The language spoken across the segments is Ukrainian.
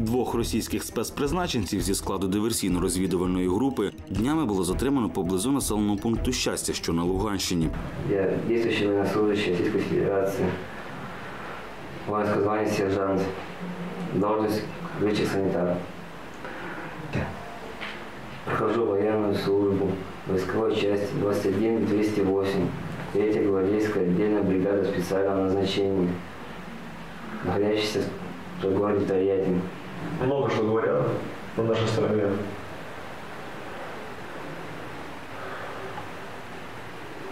Двох російських спецпризначенців зі складу диверсійно-розвідувальної групи днями було затримано поблизу населеного пункту щастя, що на Луганщині. Я действующий военнослужащий Российской Федерации. Воинское звание сержант. Должность летчик санитар. Прохожу военную службу. Войсковой часть 21-208. Третья гвардейская отдельная бригада специального назначения. Находящаяся в городе Тольятти. Много что говорят на нашей стороне.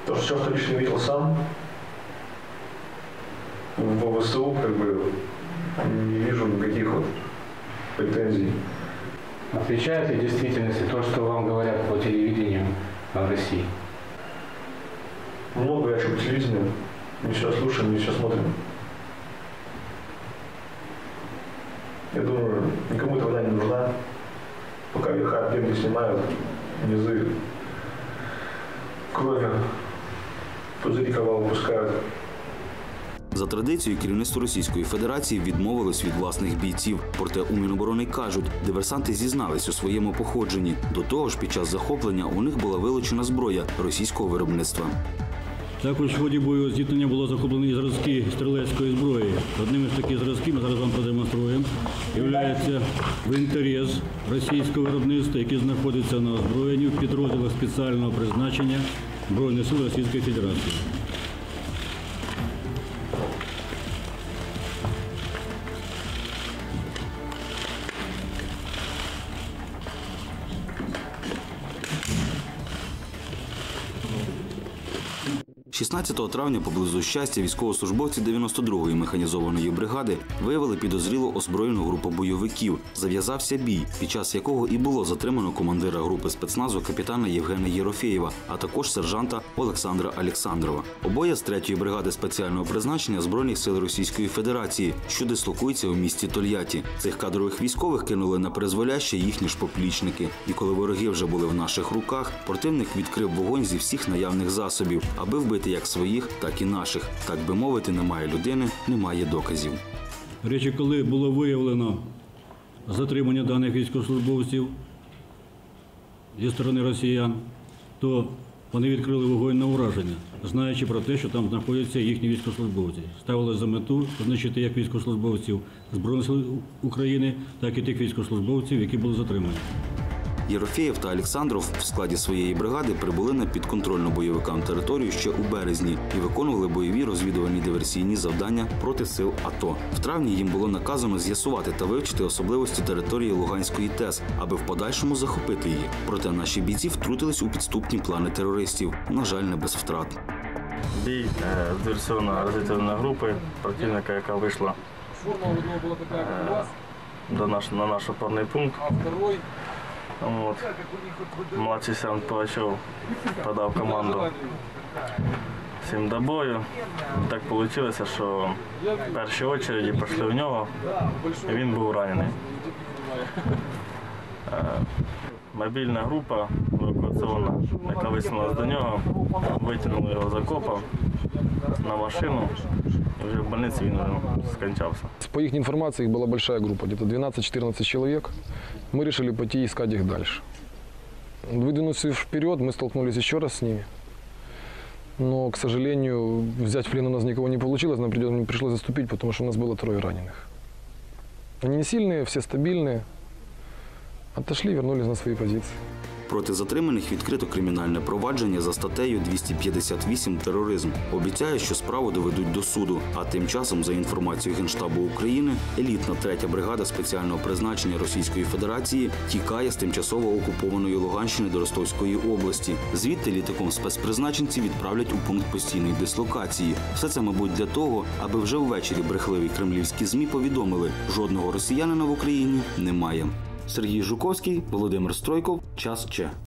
То, что все, что лично видел сам, в ВСУ, как бы, не вижу никаких вот претензий. Отвечает ли действительности то, что вам говорят по телевидению в России? Много я что по телевидению, не все слушаем, не все смотрим. Я думаю, никому эта война не нужна. Пока верха пенки снимают, низы крови, пузыри кого выпускают. За традицією, керівництво Російської Федерації відмовилось від власних бійців. Проте у Міноборони кажуть, диверсанти зізнались у своєму походженні. До того ж, під час захоплення у них була вилучена зброя російського виробництва. Також в ході бойового зіткнення було захоплено і зразки стрілецької зброї. Одним із таких зразків ми зараз вам продемонструємо. Являється винторез російського виробництва, який знаходиться на озброєнні в підрозділах спеціального призначення Збройних сил Російської Федерації. – 16 травня поблизу щастя військовослужбовці 92-ї механізованої бригади виявили підозріло озброєну групу бойовиків. Зав'язався бій, під час якого і було затримано командира групи спецназу капітана Євгена Єрофєєва, а також сержанта Олександра Олександрова. Обоє з 3-ї бригади спеціального призначення збройних сил Російської Федерації, що дислокується у місті Тольятті. Цих кадрових військових кинули на призволяще їхні ж поплічники. І коли вороги вже були в наших руках, противник відкрив вогонь зі всіх наявних засобів, аби вбити як своїх, так і наших. Так би мовити, немає людини, немає доказів. Речі, коли було виявлено затримання даних військовослужбовців зі сторони росіян, то вони відкрили вогонь на ураження, знаючи про те, що там знаходяться їхні військовослужбовці. Ставили за мету знищити як військовослужбовців Збройних сил України, так і тих військовослужбовців, які були затримані. Єрофєєв та Олександров в складі своєї бригади прибули на підконтрольну бойовикам територію ще у березні і виконували бойові розвідувальні диверсійні завдання проти сил АТО. В травні їм було наказано з'ясувати та вивчити особливості території Луганської ТЕС, аби в подальшому захопити її. Проте наші бійці втрутились у підступні плани терористів. На жаль, не без втрат. Бій е, з диверсійно-розвідувальної групи противника, яка вийшла е, до наш, на наш опорний пункт. От. Младший сам Пугачов подав команду всім до бою. Так вийшло, що в першій очереді пішли в нього, і він був ранений. Е, Мобільна група евакуаційна, яка висунулася до нього, витягнули його з окопа на машину, і вже в больниці він вже скончався. По их информации их была большая группа, где-то 12-14 человек. Мы решили пойти искать их дальше. Выдвинувшись вперед, мы столкнулись еще раз с ними. Но, к сожалению, взять в плен у нас никого не получилось, нам придет- пришлось заступить, потому что у нас было трое раненых. Они не сильные, все стабильные. Отошли, вернулись на свои позиции. Проти затриманих відкрито кримінальне провадження за статтею 258 тероризм. Обіцяє, що справу доведуть до суду. А тим часом, за інформацією Генштабу України, елітна третя бригада спеціального призначення Російської Федерації тікає з тимчасово окупованої Луганщини до Ростовської області. Звідти літаком спецпризначенці відправлять у пункт постійної дислокації. Все це, мабуть, для того, аби вже ввечері брехливі кремлівські змі повідомили, жодного росіянина в Україні немає. Сергій Жуковський, Володимир Стройков, час Че.